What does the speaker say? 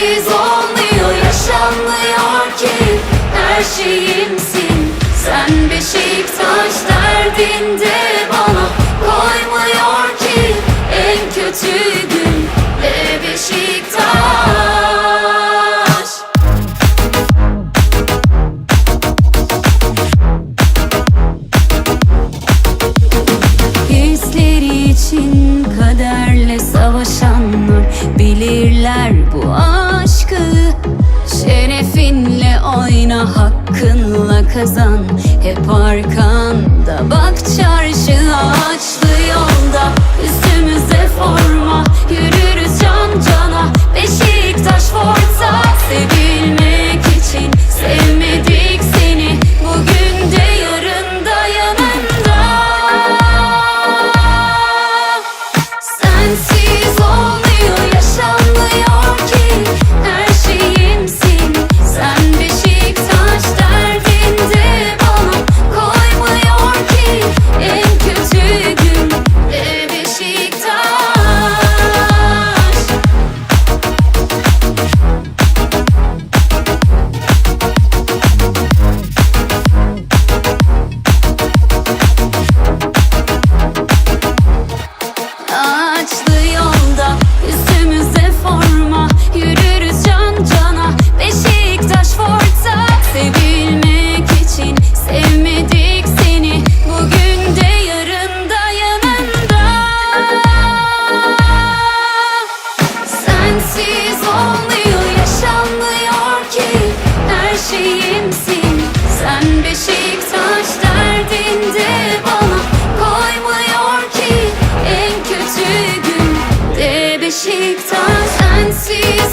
sensiz olmuyor yaşanmıyor ki Her şeyimsin. Sen Beşiktaş derdinde bana koymuyor ki En kötü gün ve Beşiktaş. Hisleri için kaderle savaşanlar bilirler bu an Oyna hakkınla kazan. Hep arkanda. Bak çarşı olmuyor yaşanmıyor ki. Her şeyimsin. Sen Beşiktaş derdinde bana Koymuyor ki. En kötü gün de Beşiktaş. Sensiz